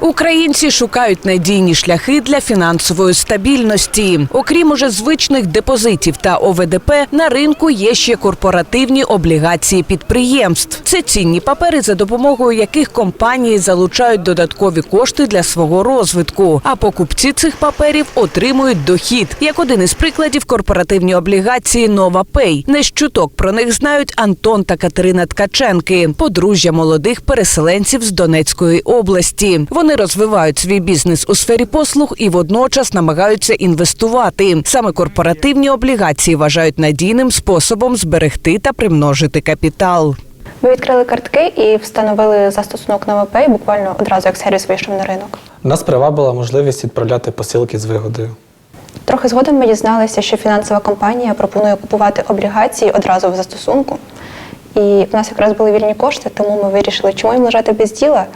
Українці шукають надійні шляхи для фінансової стабільності. Окрім уже звичних депозитів та ОВДП, на ринку є ще корпоративні облігації підприємств. Це цінні папери, за допомогою яких компанії залучають додаткові кошти для свого розвитку. А покупці цих паперів отримують дохід. Як один із прикладів, корпоративні облігації Нова Пей. Не з чуток про них знають Антон та Катерина Ткаченки, подружжя молодих переселенців з Донецької області. Вони розвивають свій бізнес у сфері послуг і водночас намагаються інвестувати. Саме корпоративні облігації вважають надійним способом зберегти та примножити капітал. Ми відкрили картки і встановили застосунок NovaPay буквально одразу, як сервіс вийшов на ринок. Нас привабила можливість відправляти посилки з вигодою. Трохи згодом ми дізналися, що фінансова компанія пропонує купувати облігації одразу в застосунку. І в нас якраз були вільні кошти, тому ми вирішили, чому їм лежати без діла,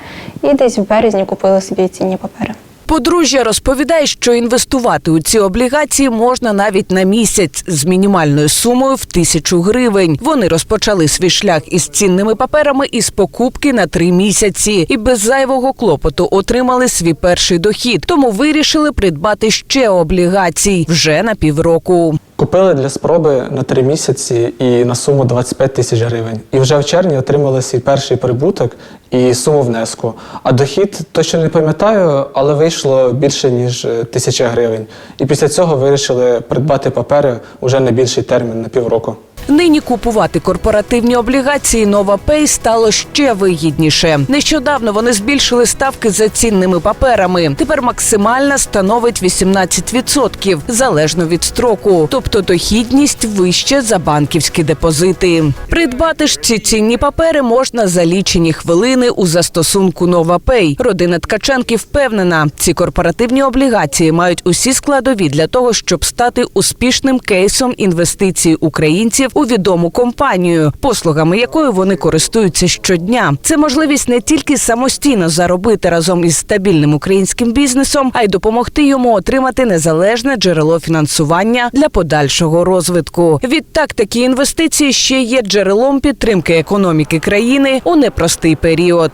і десь в березні купили собі цінні папери. Подружжя розповідає, що інвестувати у ці облігації можна навіть на місяць з мінімальною сумою в тисячу гривень. Вони розпочали свій шлях із цінними паперами із покупки на три місяці і без зайвого клопоту отримали свій перший дохід. Тому вирішили придбати ще облігацій вже на півроку. Купили для спроби на три місяці і на суму 25 тисяч гривень. І вже в червні отримали свій перший прибуток і суму внеску. А дохід точно не пам'ятаю, але вийшло більше ніж е, тисяча гривень. І після цього вирішили придбати папери уже на більший термін на півроку. Нині купувати корпоративні облігації Нова Пей стало ще вигідніше. Нещодавно вони збільшили ставки за цінними паперами. Тепер максимальна становить 18% залежно від строку, тобто дохідність вища за банківські депозити. Придбати ж ці цінні папери можна за лічені хвилини у застосунку Нова Пей. Родина Ткаченки впевнена, ці корпоративні облігації мають усі складові для того, щоб стати успішним кейсом інвестицій українців у відому компанію, послугами якої вони користуються щодня. Це можливість не тільки самостійно заробити разом із стабільним українським бізнесом, а й допомогти йому отримати незалежне джерело фінансування для подальшого розвитку. Відтак такі інвестиції ще є джерелом підтримки економіки країни у непростий період.